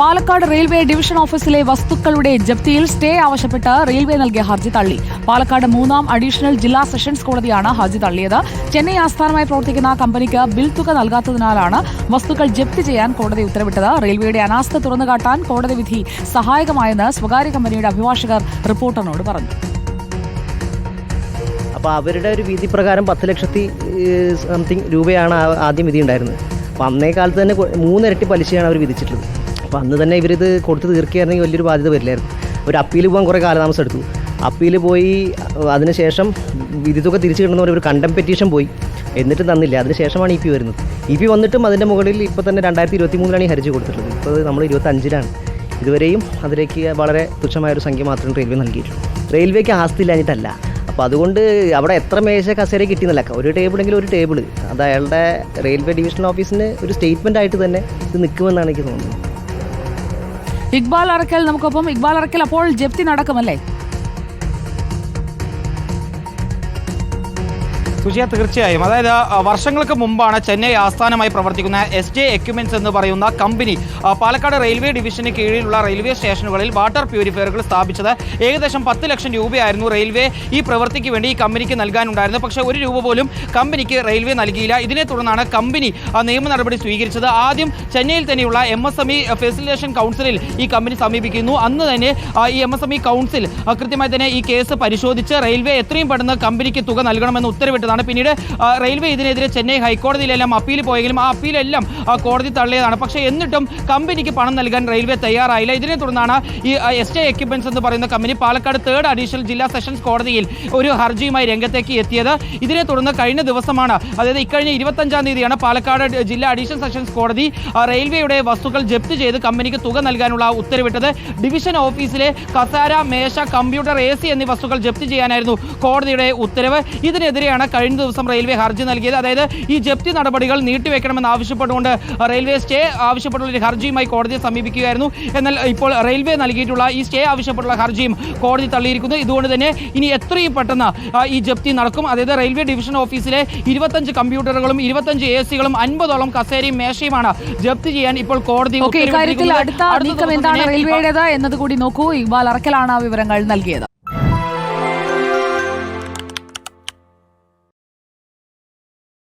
Palakkad railway division ഓഫീസിലെ വസ്തുക്കളുടെ ജപ്തിയിൽ stay ആവശ്യപ്പെട്ട് റെയിൽവേ നൽകിയ ഹർജി തള്ളി. പാലക്കാട് മൂന്നാം അഡീഷണൽ ജില്ലാ സെഷൻസ് കോടതിയാണ് ഹർജി തള്ളിയത്. ചെന്നൈ ആസ്ഥാനമായി പ്രവർത്തിക്കുന്ന കമ്പനിക്ക് ബിൽ തുക നൽകാത്തതിനാലാണ് വസ്തുക്കൾ ജപ്തി ചെയ്യാൻ കോടതി ഉത്തരവിട്ടത്. റെയിൽവേയുടെ അനാസ്ഥ തുറന്നുകാട്ടാൻ കോടതി വിധി സഹായകമായെന്ന് സ്വകാര്യ കമ്പനിയുടെ അഭിഭാഷകർ റിപ്പോർട്ടറിനോട് പറഞ്ഞു. അപ്പോൾ അവരുടെ ഒരു വിധി പ്രകാരം പത്ത് ലക്ഷത്തി സംതിങ് രൂപയാണ് ആദ്യം വിധി ഉണ്ടായിരുന്നത് അപ്പോൾ അന്നേ കാലത്ത് തന്നെ മൂന്നിരട്ടി പലിശയാണ് അവർ വിധിച്ചിട്ടുള്ളത്. അപ്പോൾ അന്ന് തന്നെ ഇവരിത് കൊടുത്ത് തീർക്കുകയായിരുന്നെങ്കിൽ വലിയൊരു ബാധ്യത വരില്ലായിരുന്നു. ഒരു അപ്പീൽ പോകാൻ കുറേ കാലതാമസം എടുത്തു. അപ്പീൽ പോയി അതിനുശേഷം വിധിതുക തിരിച്ചു കിട്ടുന്നവർ ഒരു കണ്ടം പെറ്റീഷൻ പോയി. എന്നിട്ട് തന്നില്ല. അതിനുശേഷമാണ് ഇ പി വരുന്നത്. ഇ പി വന്നിട്ടും അതിന്റെ മുകളിൽ ഇപ്പോൾ തന്നെ രണ്ടായിരത്തി ഇരുപത്തി മൂന്നിലാണ് ഈ ഹർജി കൊടുത്തിട്ടുള്ളത്. ഇപ്പോൾ നമ്മൾ ഇരുപത്തഞ്ചിലാണ് ഇതുവരെയും അതിലേക്ക് വളരെ തുച്ഛമായ ഒരു സംഖ്യ മാത്രം റെയിൽവേ നൽകിയിട്ടുള്ളൂ റെയിൽവേക്ക് ആസ്തി ഇല്ലാഞ്ഞിട്ടല്ല. അപ്പോൾ അതുകൊണ്ട് അവിടെ എത്ര മേശ കസേര കിട്ടിയെന്നല്ല. ഒരു ടേബിളെങ്കിലും ഒരു ടേബിൾ അത് അയാളുടെ റെയിൽവേ ഡിവിഷൻ ഓഫീസിന് ഒരു സ്റ്റേറ്റ്മെന്റ് ആയിട്ട് തന്നെ ഇത് നിൽക്കുമെന്നാണ് എനിക്ക് തോന്നുന്നത്. ഇക്ബാൽ അറക്കൽ നമുക്കൊപ്പം. ഇക്ബാൽ അറക്കൽ അപ്പോൾ ജപ്തി നടക്കുമല്ലേ? സുജിയ തീർച്ചയായും. അതായത് വർഷങ്ങൾക്ക് മുമ്പാണ് ചെന്നൈ ആസ്ഥാനമായി പ്രവർത്തിക്കുന്ന എസ് ജെ എക്യുപ്മെന്റ്സ് എന്ന് പറയുന്ന കമ്പനി പാലക്കാട് റെയിൽവേ ഡിവിഷന് കീഴിലുള്ള റെയിൽവേ സ്റ്റേഷനുകളിൽ വാട്ടർ പ്യൂരിഫയറുകൾ സ്ഥാപിച്ചത്. ഏകദേശം പത്ത് ലക്ഷം രൂപയായിരുന്നു റെയിൽവേ ഈ പ്രവൃത്തിക്ക് വേണ്ടി ഈ കമ്പനിക്ക് നൽകാനുണ്ടായിരുന്നത്. പക്ഷേ ഒരു രൂപ പോലും കമ്പനിക്ക് റെയിൽവേ നൽകിയില്ല. ഇതിനെ തുടർന്നാണ് കമ്പനി നിയമ നടപടി സ്വീകരിച്ചത്. ആദ്യം ചെന്നൈയിൽ തന്നെയുള്ള M S M E facilitation കൗൺസിലിൽ ഈ കമ്പനി സമീപിക്കുന്നു. അന്ന് തന്നെ ഈ M S M E council കൃത്യമായി തന്നെ ഈ കേസ് പരിശോധിച്ച് റെയിൽവേ എത്രയും പെട്ടെന്ന് കമ്പനിക്ക് തുക നൽകണമെന്ന് ഉത്തരവിട്ടതാണ് പിന്നീട് റെയിൽവേ ഇതിനെതിരെ ചെന്നൈ ഹൈക്കോടതിയിലെല്ലാം അപ്പീൽ പോയെങ്കിലും ആ അപ്പീലെല്ലാം കോടതി തള്ളിയതാണ്. പക്ഷേ എന്നിട്ടും കമ്പനിക്ക് പണം നൽകാൻ റെയിൽവേ തയ്യാറായില്ല. ഇതിനെ തുടർന്നാണ് ഈ എസ് ടി എക്യുപ്മെന്റ്സ് എന്ന് പറയുന്ന കമ്പനി പാലക്കാട് തേർഡ് അഡീഷണൽ ജില്ലാ സെഷൻസ് കോടതിയിൽ ഒരു ഹർജിയുമായി രംഗത്തേക്ക് എത്തിയത്. ഇതിനെ തുടർന്ന് കഴിഞ്ഞ ദിവസമാണ് അതായത് ഇക്കഴിഞ്ഞ ഇരുപത്തഞ്ചാം തീയതിയാണ് പാലക്കാട് ജില്ലാ അഡീഷണൽ സെഷൻസ് കോടതി റെയിൽവേയുടെ വസ്തുക്കൾ ജപ്തി ചെയ്ത് കമ്പനിക്ക് തുക നൽകാനുള്ള ഉത്തരവിട്ടത്. ഡിവിഷൻ ഓഫീസിലെ കസാര മേശ കമ്പ്യൂട്ടർ എ സി എന്നീ വസ്തുക്കൾ ജപ്തി ചെയ്യാനായിരുന്നു കോടതിയുടെ ഉത്തരവ്. ഇതിനെതിരെയാണ് കഴിഞ്ഞ ദിവസം റെയിൽവേ ഹർജി നൽകിയത്. അതായത് ഈ ജപ്തി നടപടികൾ നീട്ടിവെക്കണമെന്ന് ആവശ്യപ്പെട്ടുകൊണ്ട് റെയിൽവേ സ്റ്റേ ആവശ്യപ്പെട്ടുള്ള ഒരു ഹർജിയുമായി കോടതിയെ സമീപിക്കുകയായിരുന്നു. എന്നാൽ ഇപ്പോൾ റെയിൽവേ നൽകിയിട്ടുള്ള ഈ സ്റ്റേ ആവശ്യപ്പെട്ടുള്ള ഹർജിയും കോടതി തള്ളിയിരിക്കുന്നു. ഇതുകൊണ്ട് തന്നെ ഇനി എത്രയും പെട്ടെന്ന് ഈ ജപ്തി നടക്കും. അതായത് റെയിൽവേ ഡിവിഷൻ ഓഫീസിലെ ഇരുപത്തഞ്ച് കമ്പ്യൂട്ടറുകളും ഇരുപത്തഞ്ച് എ സികളും അൻപതോളം കസേരയും മേശയുമാണ് ജപ്തി ചെയ്യാൻ ഇപ്പോൾ കോടതി ഇക്കാര്യത്തിൽ അടുത്ത നീക്കം എന്താണ് തന്നെ റെയിൽവേയുടേത് എന്നത് കൂടി നോക്കൂ. ഇക്ബാൽ അറക്കലാണ് ആ വിവരങ്ങൾ നൽകിയത്.